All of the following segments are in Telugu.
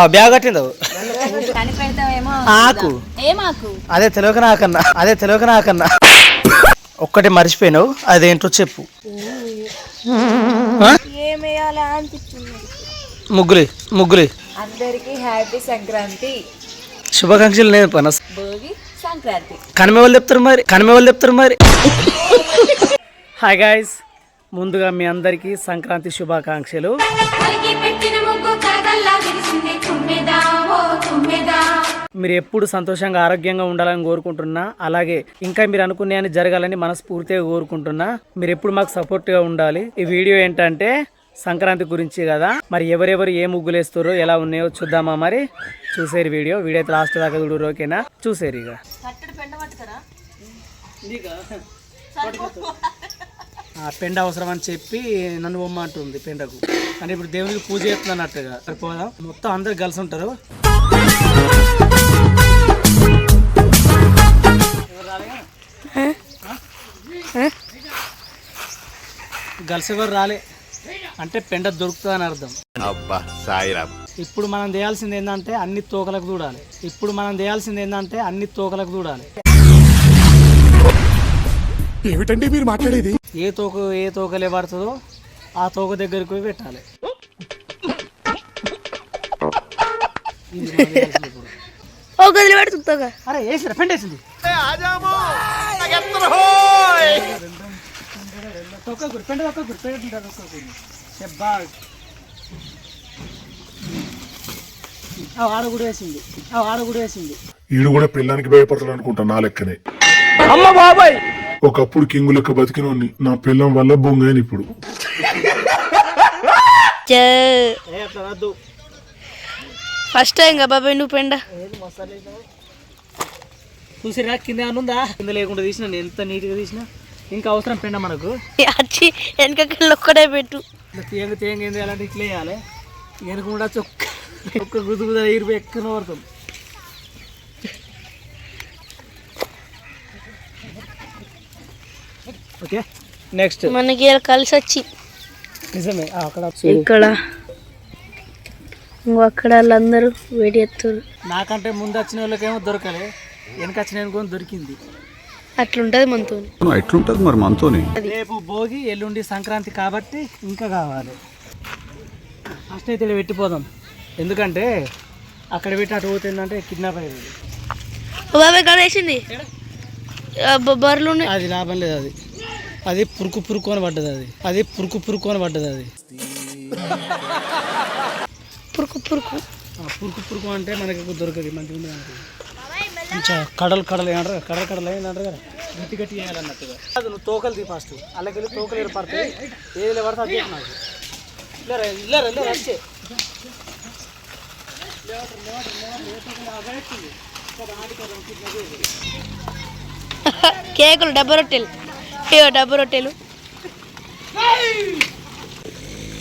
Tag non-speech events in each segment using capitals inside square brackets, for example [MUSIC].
ఆ బ్యాగ్ ఆకు. ఏమాకు అదే తెలియక నాకన్నా అదే తెలియక నాకన్నా. ఒక్కటి మర్చిపోయినావు అదేంటో చెప్పు. ముగ్గురి ముగ్గురి అందరికి హ్యాపీ సంక్రాంతి. శుభాకాంక్షలు నేను పన సంక్రాంతి. కనిమే వాళ్ళు చెప్తారు మరి కనిమే వాళ్ళు చెప్తారు మరి. హాయ్ గాయస్ ముందుగా మీ అందరికీ సంక్రాంతి శుభాకాంక్షలు. మీరు ఎప్పుడు సంతోషంగా ఆరోగ్యంగా ఉండాలని కోరుకుంటున్నా అలాగే ఇంకా మీరు అనుకునే అని జరగాలని మనస్ఫూర్తిగా కోరుకుంటున్నా మీరు ఎప్పుడు మాకు సపోర్ట్గా ఉండాలి. ఈ వీడియో ఏంటంటే సంక్రాంతి గురించి కదా. మరి ఎవరెవరు ఏ ముగ్గులు వేస్తారో ఎలా ఉన్నాయో చూద్దామా మరి. చూసేరు వీడియో. వీడియో అయితే లాస్ట్ దాకా చూడరు ఓకేనా? చూసేరు ఇక. పెండ అవసరం అని చెప్పి నన్ను బొమ్మంటుంది పెండకు. అంటే ఇప్పుడు దేవునికి పూజ చేస్తున్నట్టుగా పోదాం. మొత్తం అందరు కలిసి ఉంటారు. గర్ల్స్ ఎవరు రాలే. అంటే పెండ దొరుకుతుందని అర్థం. అబ్బా సాయిరామ్. ఇప్పుడు మనం చేయాల్సింది ఏంటంటే అన్ని తోకలకు చూడాలి. ఇప్పుడు మనం చేయాల్సింది ఏంటంటే అన్ని తోకలకు చూడాలి. ఏమిటండి మీరు మాట్లాడేది? ఏ తోక ఏ తోకలే పడుతుందో ఆ తోక దగ్గరికి పోయి పెట్టాలి. ఇది మనం చేయాల్సింది ఇప్పుడు. ఓ గదిలో అరే ఆ ఆడ కూడా వేసింది ఆ ఆడ కూడా వేసింది. ఈడు కూడా పిల్లానికి భయపడతాడు అనుకుంటా నా లెక్కనే. అమ్మ బాబాయ్! ఒకప్పుడు కింగు లెక్క బతికినోడిని నా పిల్లం వల్ల బొంగాని ఇప్పుడు. ఫస్ట్ టైం కదా బాబాయ్ నువ్వు పెండ చూసిరా కింద ఏమన్నా ఉందా? కింద లేకుండా తీసిన ఎంత నీట్గా తీసిన. ఇంకా అవసరం పెండ మనకు. వచ్చి వెనకకెళ్ళి ఒక్కడే పెట్టు. తేంగ తేంగ ఏం చేయాలంటే ఇట్లా వేయాలి. వెనక కూడా చొక్క ఒక్క గుద్దు గుద్ద ఇరుపు ఎక్కడ పడుతుంది ఓకే? నెక్స్ట్ మనకి కలిసి వచ్చి నిజమే. ఆ, అక్కడ ఇక్కడ. ఇంకో అక్కడ వాళ్ళందరూ వేడి ఎత్తురు నాకంటే ముందు వచ్చిన వాళ్ళకేమో దొరకలే. వెనక వచ్చిన దొరికింది. అట్లుంటది మనతో ఎట్లుంటది మరి మనతోని. రేపు భోగి ఎల్లుండి సంక్రాంతి కాబట్టి ఇంకా కావాలి. ఫస్ట్ అయితే పెట్టిపోదాం ఎందుకంటే అక్కడ పెట్టి అటు పోతుందంటే కిడ్నాప్ అయ్యేది ఓ బాబాయ్ కాడ వేసింది బర్రెలు అది లాభం లేదు అది. అది పురుకు పురుకు అని పడ్డది అది. అది పురుకు పురుకు అని పడ్డది అది. పురుకు పురుకు. పురుకు పురుకు అంటే మనకి దొరకదు మంచిగా ఉంది కొంచెం కడలు కడలు ఏమంటారు కడల కడలు ఏంటంటారు కదా? గట్టి గట్టి చేయాలన్నట్టుగా. అది నువ్వు తోకలు తీ ఫస్ట్. అలాగే తోకలు ఏర్పడతాయి. ఏది పడితే అది నాకు. ఇల్లరా ఇల్లరా ఇల్లరా వచ్చే. కేకులు డబ్బా రొట్టెలు. ఇగో డబ్బా రొట్టెలు.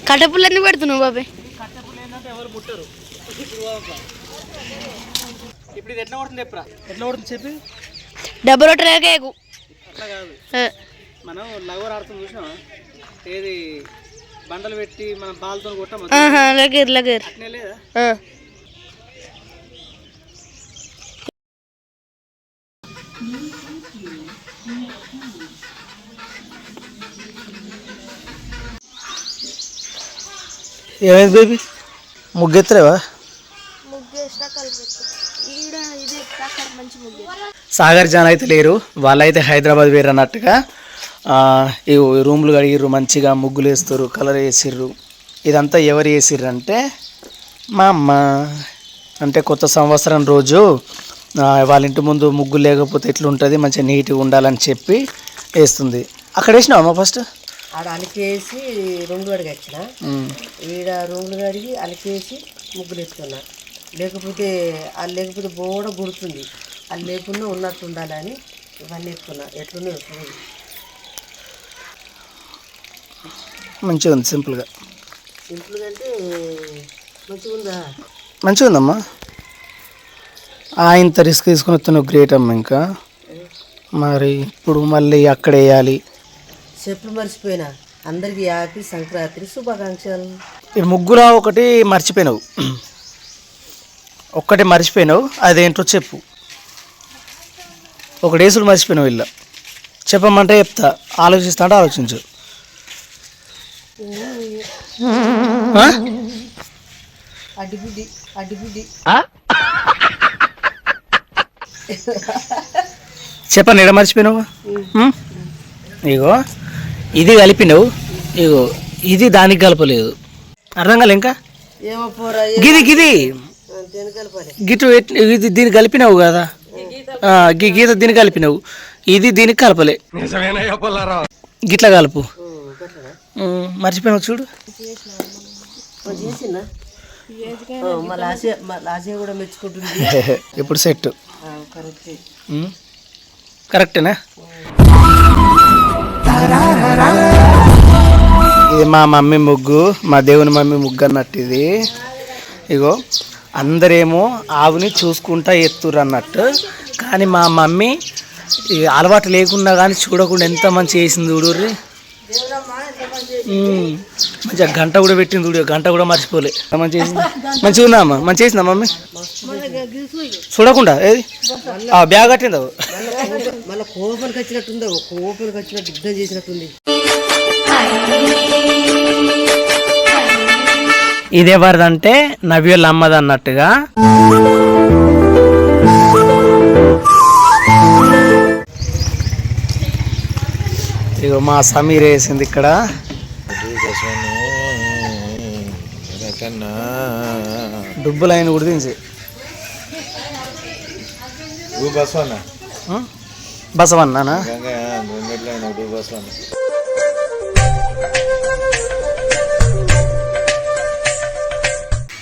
కట్టపుల్లన్నీ పెడుతున్నావు బాబాయ్ ఇప్పుడు ఇది ఎట్లా ఎప్పుడా ఎట్లా పడుతుంది చెప్పి. డబ్బా రొట్టెలే కేకు అట్లా కాదు. ఆ, మనం లగోర్ ఆడుతుంది చూసినావా? ఏది బండలు పెట్టి మనం బాల్తో కొట్టాం లేదా? ఏమైంది బేబీ ముగ్గెత్తలేవా? సాగర్ జాన్ అయితే లేరు. వాళ్ళైతే హైదరాబాద్ వేరు అన్నట్టుగా. ఈ రూమ్లు కడిగిర్రు మంచిగా ముగ్గులు వేస్తారు కలర్ వేసిర్రు. ఇదంతా ఎవరు వేసిర్రు అంటే మా అమ్మ. అంటే కొత్త సంవత్సరం రోజు వాళ్ళ ఇంటి ముందు ముగ్గు లేకపోతే ఎట్లుంటుంది మంచిగా నీట్గా ఉండాలని చెప్పి వేస్తుంది. అక్కడ వేసినావా అమ్మ ఫస్ట్ ఆడ అలికేసి రొండు కడిగి వచ్చిన ఈడ రొండు కడిగి అలికేసి ముగ్గులు వేసుకున్నా లేకపోతే అది లేకపోతే బోడ గుర్తుంది. అది లేకుండా ఉన్నట్టు ఉండాలని ఇవన్నీ వేసుకున్నా ఎట్లున్నాయి చూడు. మంచిగా ఉంది సింపుల్గా. సింపుల్గా అంటే మంచిగా ఉందా మంచిగా ఉందమ్మా ఆ, ఇంత రిస్క్ తీసుకుని వస్తున్నావు గ్రేట్ అమ్మ ఇంకా. మరి ఇప్పుడు మళ్ళీ అక్కడ వేయాలి. చెప్పులు మర్చిపోయినా. అందరికి హ్యాపీ సంక్రాంతి శుభాకాంక్షలు. ఈ ముగ్గులో ఒకటి మర్చిపోయినావు. ఒక్కటి మర్చిపోయినావు అదేంటో చెప్పు. ఒక డేసులు మర్చిపోయినావు ఇల్లు చెప్పమంటే చెప్తా ఆలోచిస్తా అంటే ఆలోచించు. చెప్పండి ఎడ మర్చిపోయినావు? ఇగో. ఇది కలిపినావు ఇగో ఇది దానికి కలపలేదు. అర్థం కాలే ఇంకా? గిది గిది. గిటు ఇది దీనికి కలిపినావు కదా? గి- గీత దీనికి కలిపినావు. ఇది దీనికి కలపలే. గిట్లా కలుపు. మర్చిపోయినావు చూడు. ఇప్పుడు [LAUGHS] సెట్? ఆ, కరెక్టే. కరెక్టేనా? ఇది మా మమ్మీ ముగ్గు మా దేవుని మమ్మీ ముగ్గు అన్నట్టు ఇది. ఇగో అందరేమో ఆవుని చూసుకుంటా ఎత్తురు అన్నట్టు. కానీ మా మమ్మీ అలవాటు లేకున్నా కానీ చూడకుండా ఎంత మంచి చేసింది చూడుర్రి. మంచిగా గంట కూడా పెట్టింది చూడు గంట కూడా మర్చిపోలే. మంచి మంచిగా ఉందా అమ్మ? మంచి చేసిందా మమ్మీ? చూడకుండా ఏది? ఆ బ్యాగ్ కట్టిందా? మళ్ళీ కోపానికి వచ్చినట్టుందా కోపానికి వచ్చినట్టు యుద్ధం చేసినట్టుంది. ఇది ఎవరిదంటే నవ్యుల అమ్మది అన్నట్టుగా. ఇగో మా సమీర్ వేసింది ఇక్కడ. డుబ్బులైన కూడా దించి. బసవన్నానా?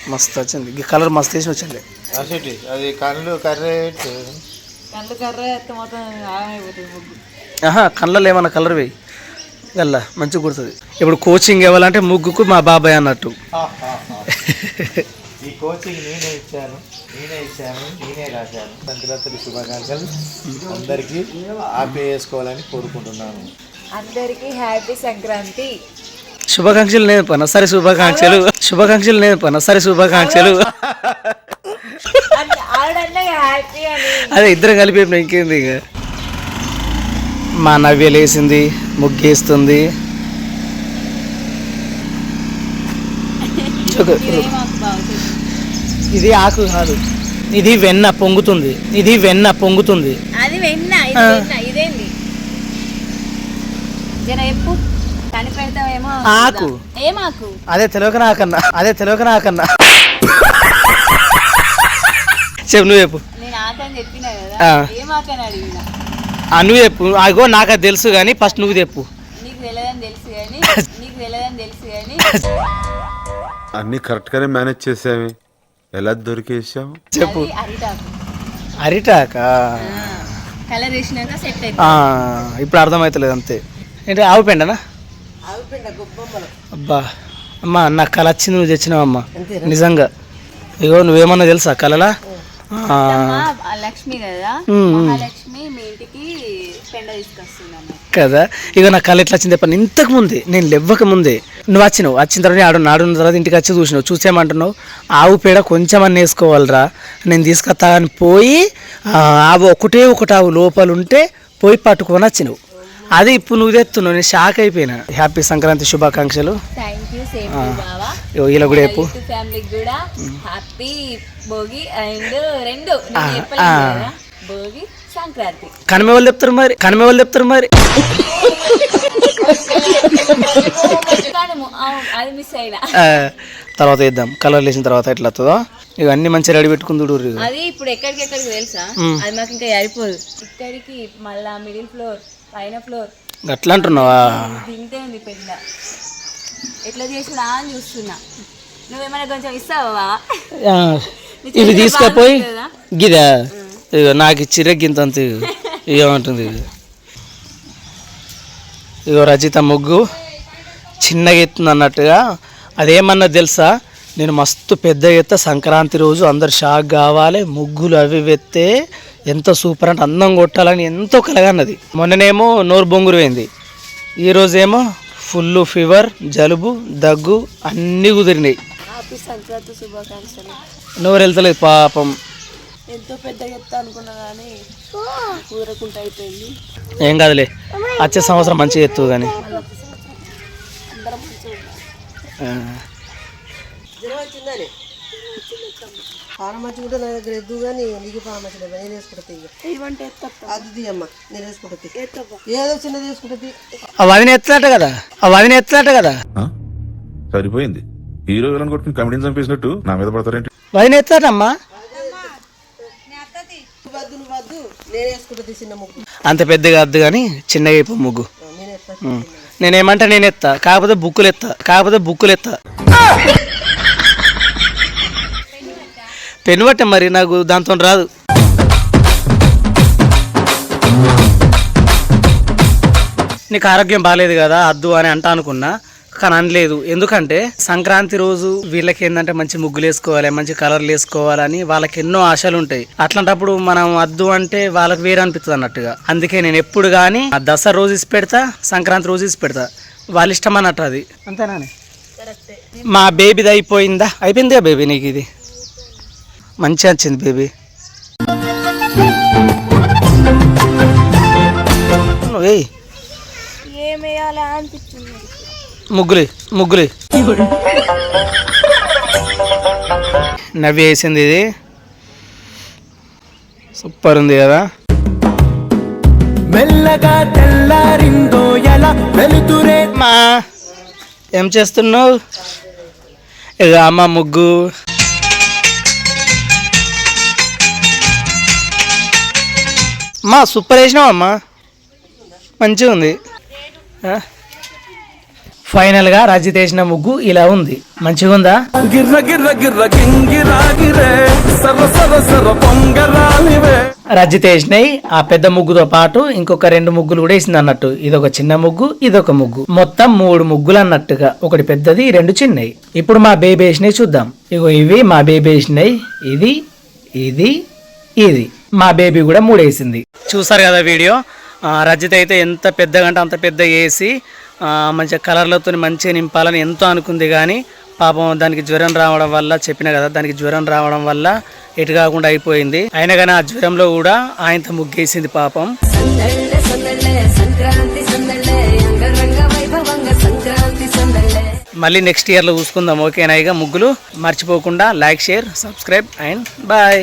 మస్తు వచ్చింది. ఈ కలర్ మస్తు వేసి వచ్చింది. అది కళ్ళు కర్రెట్ కళ్ళు కర్ర మొత్తం ఆహా కళ్ళలో ఏమన్నా కలర్ వేయి. వెళ్ళ మంచిగా కుడుతుంది. ఇప్పుడు కోచింగ్ ఇవ్వాలంటే ముగ్గుకు మా బాబాయ్ అన్నట్టు. ఈ కోచింగ్ నేనే ఇచ్చాను నేనే ఇచ్చాను నేనే రాశాను. సంక్రాంతి శుభాకాంక్షలు. అందరికీ హ్యాపీ చేసుకోవాలని కోరుకుంటున్నాను. అందరికీ హ్యాపీ సంక్రాంతి. శుభాకాంక్షలు నేను పన్న సరే శుభాకాంక్షలు. శుభాకాంక్షలు నేను పన్న సరే శుభాకాంక్షలు. అదే ఇద్దరం కలిపి ఇంకేంది ఇక? మా నవ్య లేసింది ముగ్గేస్తుంది ఇది ఆకు కాదు. ఇది వెన్న పొంగుతుంది. ఇది వెన్న పొంగుతుంది. అది వెన్న ఇదేంది? ఆకు. ఏమాకు అదే తెలియక నాకన్నా. అదే తెలియక నాకన్నా. చెప్పు నువ్వు చెప్పు. నేను ఆకని చెప్పినా కదా. ఏమాకని అడిగిన? నువ్వు చెప్పు. అగో నాకు అది తెలుసు కానీ ఫస్ట్ నువ్వు చెప్పు. అన్ని కరెక్ట్ గానే మేనేజ్ చేసావి. ఎలా దొరికేసావు చెప్పు. అరిటాకు. అరిటాకా? కలర్ వేసినాక సెట్ అయిపోయింది. ఆ, ఇప్పుడు అర్థమవుతలేదు అంతే. ఏంటి ఆవు పెండనా? అబ్బా అమ్మా నాకు కళ వచ్చింది నువ్వు తెచ్చినావమ్మా. నిజంగా. ఇగో నువ్వేమన్నా తెలుసా కళలా లక్ష్మి కదా? ఉమ్, ఉమ్. మహాలక్ష్మి మీ ఇంటికి పెండ తీసుకొస్తున్నాను కదా? ఇక నా కళ ఎట్లా వచ్చింది చెప్పండి. ఇంతకు ముందే నేను లేవ్వక ముందే నువ్వు వచ్చినావు. వచ్చిన తర్వాత ఆడు నాడున్న తర్వాత ఇంటికి వచ్చి చూసినావు. చూసేమంటున్నావు ఆవు పేడ కొంచెం అన్న వేసుకోవాలిరా. నేను తీసుకొస్తా అని పోయి ఆవు ఒకటే ఒకటి ఆవు లోపల ఉంటే పోయి పట్టుకొని వచ్చినావు. అది ఇప్పుడు నువ్వు తెస్తున్నావు నేను షాక్ అయిపోయినా. హ్యాపీ సంక్రాంతి శుభాకాంక్షలు. ఇలా కూడా చెప్పు. ఫ్యామిలీకి కూడా. హ్యాపీ భోగి అండ్ రెండు. భోగి సంక్రాంతి. కనిమే వాళ్ళు చెప్తారు మరి? కనిమే వాళ్ళు చెప్తారు మరి? తర్వాత వేద్దాం కలర్ వేసిన తర్వాత ఎట్లా వస్తుందో ఇక అన్ని మంచిగా రెడీ పెట్టుకుందుడు అది ఇప్పుడు ఎక్కడికి ఎక్కడికి తెలుసా అది మాకు ఇంకా సరిపోదు. ఇక్కడికి మళ్ళా మిడిల్ ఫ్లోర్ పైన ఫ్లోర్. అట్లా అంటున్నావా ఉంది పెద్ద. ఎట్లా చేసుడా అని చూస్తున్నా. నువ్వేమైనా కొంచెం ఇస్తావా? ఇవి తీసుకపోయి? గిదా. ఇక నాకు ఇచ్చిరే గింత అంత ఏమంటుంది [LAUGHS] ఇది ఇగో రచిత ముగ్గు. చిన్నగా ఎత్తుంది అన్నట్టుగా. అదేమన్నా తెలుసా? నేను మస్తు పెద్ద ఎత్త సంక్రాంతి రోజు అందరు షాక్ కావాలి ముగ్గులు అవి వెత్తే ఎంత సూపర్ అంటే అందం కొట్టాలని ఎంతో కలగన్నది మొన్ననేమో నోరు బొంగురు పోయింది. ఈ రోజేమో ఫుల్ ఫీవర్ జలుబు దగ్గు అన్నీ కుదిరినాయి. హ్యాపీ సంక్రాంతి శుభాకాంక్షలు. నోరు వెళ్తలేదు పాపం. ఎంతో పెద్దగా ఎత్తా అనుకున్నా కానీ కుదరకుండా అయిపోయింది. ఏం కాదులే వచ్చే సంవత్సరం మంచిగా ఎత్తు కానీ. పాన ఉంటే నా దగ్గర ఎద్దు కానీ నీకు పాన నేను వేసుకుంటుంది అది అమ్మ నేను వేసుకుంటుంది ఏదో చిన్నది వేసుకుంటుంది ఆ వదిన ఎత్తులట కదా ఆ వదిన ఎత్తులట కదా? సరిపోయింది. హీరో విలన్ కొట్టుకుని కమెడీని చంపేసినట్టు నా మీద పడతారేంటి? వదిన ఎత్తులటమ్మా. అంత పెద్దగా వద్దు కానీ చిన్నగా అయిపో ముగ్గు. నేనేమంటా నేను ఎత్తా కాకపోతే బుక్కులు ఎత్తా కాకపోతే బుక్కులు ఎత్తా. పెన్ను పట్ట మరి నాకు దాంతో రాదు. నీకు ఆరోగ్యం బాగాలేదు కదా అద్దు అని అంటా అనుకున్నా కానీ అనలేదు. ఎందుకంటే సంక్రాంతి రోజు వీళ్ళకి ఏంటంటే మంచి ముగ్గులు వేసుకోవాలి మంచి కలర్లు వేసుకోవాలని వాళ్ళకి ఎన్నో ఆశలు ఉంటాయి. అట్లాంటప్పుడు మనం అద్దు అంటే వాళ్ళకి వేరే అనిపిస్తుంది అన్నట్టుగా. అందుకే నేను ఎప్పుడు కానీ ఆ దసరా రోజు ఇసి పెడతా సంక్రాంతి రోజు ఇసి పెడతా. వాళ్ళ ఇష్టం అన్నట్టు అది. అంతేనా మా బేబీది అయిపోయిందా? అయిపోయిందిగా బేబీ నీకు ఇది? మంచిగా వచ్చింది బేబీ. ముగ్గులు ముగ్గులు. నవ్వి వేసింది ఇది. సూపర్ ఉంది కదా. మెల్లగా తెల్లారిందో ఎలా వెలుతురే? మా ఏం చేస్తున్నావు? ఇక అమ్మ ముగ్గు. అమ్మా సూపర్ వేసినావు అమ్మా. మంచిగా ఉంది. ఆ? ఫైనల్గా రజిత్ వేసిన ముగ్గు ఇలా ఉంది. మంచిగా ఉందా? రజిత్ వేసినాయి ఆ పెద్ద ముగ్గుతో పాటు ఇంకొక రెండు ముగ్గులు కూడా వేసింది అన్నట్టు. ఇది ఒక చిన్న ముగ్గు ఇది ఒక ముగ్గు. మొత్తం మూడు ముగ్గులు అన్నట్టుగా. ఒకటి పెద్దది రెండు చిన్నవి ఇప్పుడు మా బేబీ వేసినాయి చూద్దాం. ఇగో ఇవి మా బేబీ వేసినాయి. ఇది ఇది ఇది మా బేబీ కూడా మూడు వేసింది చూసారు కదా వీడియో? రజిత అయితే ఎంత పెద్దగా అంటే అంత పెద్దగా వేసి ఆ, మంచిగా కలర్లతో మంచిగా నింపాలని ఎంతో అనుకుంది కానీ పాపం దానికి జ్వరం రావడం వల్ల చెప్పిన కదా దానికి జ్వరం రావడం వల్ల ఎటు కాకుండా అయిపోయింది. అయినా కానీ ఆ జ్వరంలో కూడా ఆయనతో ముగ్గేసింది పాపం. మళ్ళీ నెక్స్ట్ ఇయర్లో చూసుకుందాం ఓకేనా? ఇక ముగ్గులు మర్చిపోకుండా like share subscribe and bye.